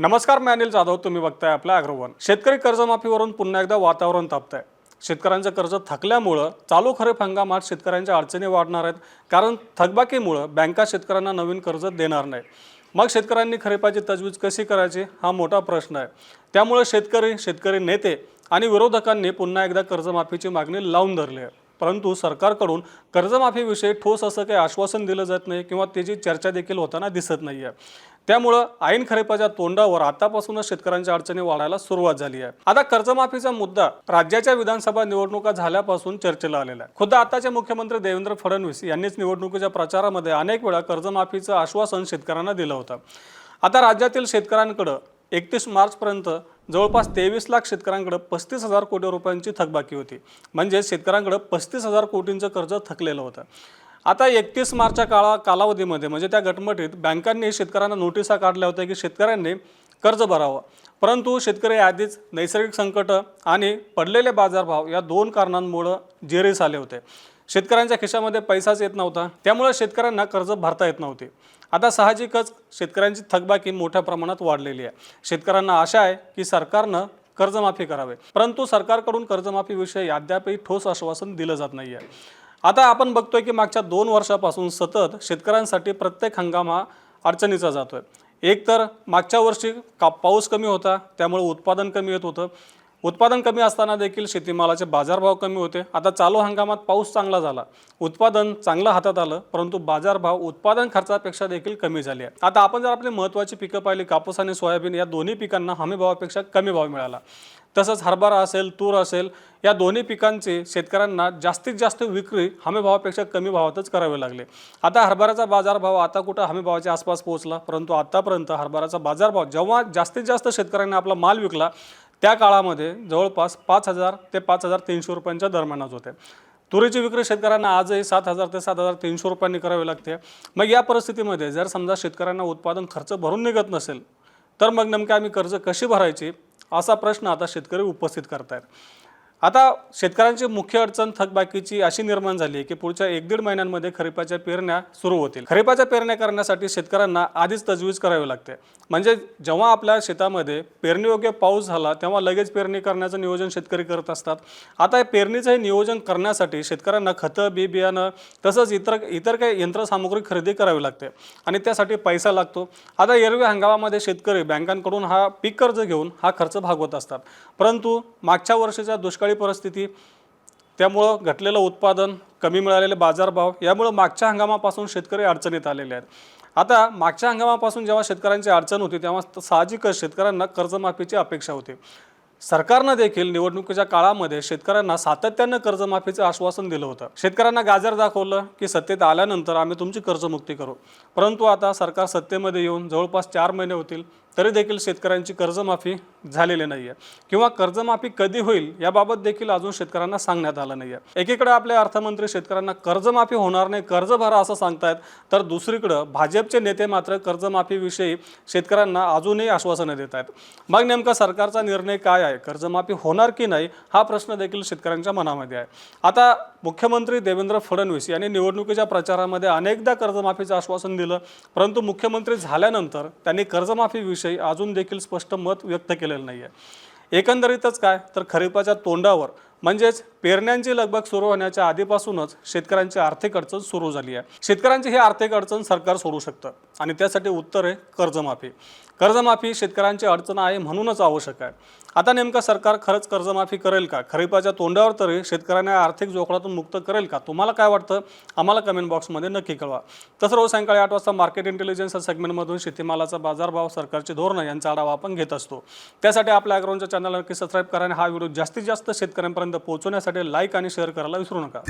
नमस्कार मी अनिल जाधव. तुम्ही बघताय आपल्या अग्रवन. शेतकरी कर्जमाफीवरून पुन्हा एकदा वातावरण तापतंय. शेतकऱ्यांचं कर्ज थकल्यामुळं चालू खरीप हंगामात शेतकऱ्यांच्या अडचणी वाढणार आहेत. कारण थकबाकीमुळं बँका शेतकऱ्यांना नवीन कर्ज देणार नाही मग शेतकऱ्यांनी खरीपाची तजवीज कशी करायची? हा मोठा प्रश्न आहे. त्यामुळे शेतकरी शेतकरी नेते आणि विरोधकांनी पुन्हा एकदा कर्जमाफीची मागणी लावून धरली आहे. परंतु सरकारकडून कर्जमाफीविषयी ठोस असं काही आश्वासन दिलं जात नाही किंवा त्याची चर्चा देखील होताना दिसत नाही आहे त्यामुळं ऐन खरेपाच्या तोंडावर आतापासूनच शेतकऱ्यांच्या अडचणी वाढायला सुरुवात झाली आहे. आता कर्जमाफीचा मुद्दा राज्याच्या विधानसभा निवडणुका झाल्यापासून चर्चेला आलेला आहे. खुद्द आताचे मुख्यमंत्री देवेंद्र फडणवीस यांनीच निवडणुकीच्या प्रचारामध्ये अनेक वेळा कर्जमाफीचं आश्वासन शेतकऱ्यांना दिलं होतं. आता राज्यातील शेतकऱ्यांकडं एकतीस मार्चपर्यंत जवळपास तेवीस लाख शेतकऱ्यांकडे पस्तीस हजार कोटी रुपयांची थकबाकी होती. म्हणजे शेतकऱ्यांकडे पस्तीस हजार कोटींचं कर्ज थकलेलं होतं. आता एकतीस मार्चच्या काळा कालावधीमध्ये म्हणजे त्या गटमटीत बँकांनी शेतकऱ्यांना नोटिसा काढल्या होत्या की शेतकऱ्यांनी कर्ज भरावं. परंतु शेतकरी आधीच नैसर्गिक संकट आणि पडलेले बाजारभाव या दोन कारणांमुळं जेरीस आले होते. शेतकऱ्यांच्या खिशामध्ये पैसाच येत नव्हता. त्यामुळे शेतकऱ्यांना कर्ज भरता येत नव्हते. आता साहजिकच शेतकऱ्यांची थकबाकी मोठ्या प्रमाणात वाढलेली आहे. शेतकऱ्यांना आशा आहे की सरकारनं कर्जमाफी करावे. परंतु सरकारकडून कर्जमाफीविषयी अद्यापही ठोस आश्वासन दिलं जात नाही आहे आता आपण बघतोय की मागच्या दोन वर्षापासून सतत शेतकऱ्यांसाठी प्रत्येक हंगाम हा अडचणीचा जातोय. एक तर मागच्या वर्षी का पाऊस कमी होता त्यामुळे उत्पादन कमी येत होतं. उत्पादन कमी असताना देखील शेतीमालाचे बाजारभाव कमी होते. आता चालू हंगामात पाऊस चांगला झाला. उत्पादन चांगलं हातात आलं परंतु बाजारभाव उत्पादन खर्चापेक्षा देखील कमी झाले आहे. आता आपण जर आपली महत्त्वाची पिकं पाहिली कापूस आणि सोयाबीन या दोन्ही पिकांना हमी भावापेक्षा कमी भाव मिळाला. तसंच हरभरा असेल तूर असेल या दोन्ही पिकांचे शेतकऱ्यांना जास्तीत जास्त विक्री हमी भावापेक्षा कमी भावातच करावे लागले. आता हरभऱ्याचा बाजारभाव आता कुठं हमी भावाच्या आसपास पोहोचला? परंतु आतापर्यंत हरभऱ्याचा बाजारभाव जेव्हा जास्तीत जास्त शेतकऱ्यांनी आपला माल विकला त्या काळामध्ये जवळपास पाच हजार ते पाच हजार तीनशे रुपयांच्या दरम्यानच होते. तुरीची विक्री शेतकऱ्यांना आजही सात हजार ते सात हजार तीनशे रुपयांनी करावी लागते. मग या परिस्थितीमध्ये जर समजा शेतकऱ्यांना उत्पादन खर्च भरून निघत नसेल तर मग नेमके आम्ही कर्ज कशी भरायची असा प्रश्न आता शेतकरी उपस्थित करतायत. आता शेतकऱ्यांची मुख्य अडचण थकबाकीची अशी निर्माण झाली आहे की पुढच्या एक दीड महिन्यांमध्ये खरीपाच्या पेरण्या सुरू होतील. खरीपाच्या पेरण्या करण्यासाठी शेतकऱ्यांना आधीच तजवीज करावी लागते. म्हणजे जेव्हा आपल्या शेतामध्ये पेरणीयोग्य पाऊस झाला तेव्हा लगेच पेरणी करण्याचं नियोजन शेतकरी करत असतात. आता हे पेरणीचं हे नियोजन करण्यासाठी शेतकऱ्यांना खतं बी बियाणं तसंच इतर इतर काही यंत्रसामुग्री खरेदी करावी लागते आणि त्यासाठी पैसा लागतो. आता एरवी हंगामामध्ये शेतकरी बँकांकडून हा पीक कर्ज घेऊन हा खर्च भागवत असतात. परंतु मागच्या वर्षीच्या दुष्काळ परिस्थिती. त्यामुळं घटलेलं उत्पादन कमी मिळालेले बाजारभाव यामुळं मागच्या हंगामापासून शेतकरी अडचणीत आलेले आहेत. आता मागच्या हंगामापासून जेव्हा शेतकऱ्यांची अडचण होती तेव्हा साहजिकच शेतकऱ्यांना कर्जमाफीची अपेक्षा होती. सरकारनं देखील निवडणुकीच्या काळामध्ये शेतकऱ्यांना सातत्यानं कर्जमाफीचं आश्वासन दिलं होतं. शेतकऱ्यांना गाजर दाखवलं की सत्तेत आल्यानंतर आम्ही तुमची कर्जमुक्ती करू. परंतु आता सरकार सत्तेमध्ये येऊन जवळपास चार महिने होतील तरी देखील शेतकऱ्यांची कर्जमाफी झालेली नाही आहे किंवा कर्जमाफी कधी होईल याबाबत देखील अजून शेतकऱ्यांना सांगण्यात आलं नाही आहे एकीकडे आपले अर्थमंत्री शेतकऱ्यांना कर्जमाफी होणार नाही कर्ज भरा असं सांगतायत तर दुसरीकडं भाजपचे नेते मात्र कर्जमाफीविषयी शेतकऱ्यांना अजूनही आश्वासनं देत आहेत मग नेमका सरकारचा निर्णय काय आहे? कर्जमाफी होणार की नाही? हा प्रश्न देखील शेतकऱ्यांच्या मनामध्ये आहे. आता मुख्यमंत्री देवेंद्र फडणवीस यांनी निवडणुकीच्या प्रचारामध्ये अनेकदा कर्जमाफीचं आश्वासन दिलं परंतु मुख्यमंत्री झाल्यानंतर त्यांनी कर्जमाफीविषयी अजून देखील स्पष्ट मत व्यक्त केलेलं नाही आहे एकंदरीतच काय? तर खरीपाच्या तोंडावर म्हणजेच पेरण्यांची लगबग सुरू होण्याच्या आधीपासूनच शेतकऱ्यांची आर्थिक अडचण सुरू झाली आहे. शेतकऱ्यांची ही आर्थिक अडचण सरकार सोडू शकतं आणि त्यासाठी उत्तर आहे कर्जमाफी. कर्जमाफी शेतकऱ्यांची अडचण आहे म्हणूनच आवश्यक आहे. आता नेमकं सरकार खरंच कर्जमाफी करेल का? खरीपाच्या तोंडावर तरी शेतकऱ्यांना आर्थिक जोखडातून मुक्त करेल का? तुम्हाला काय वाटतं? आम्हाला कमेंट बॉक्समध्ये नक्की कळवा. तसं रोज सायंकाळी आठ वाजता मार्केट इंटेलिजन्स या सेगमेंटमधून शेतीमालाचा बाजारभाव सरकारची धोरणं यांचा आढावा आपण घेत असतो. त्यासाठी आपल्या अग्रवनच्या चॅनलला नक्की सबस्क्राईब करा आणि हा व्हिडिओ जास्तीत जास्त शेतकऱ्यांपर्यंत पोहोचवण्यासाठी लाईक आणि शेअर करायला विसरू नका.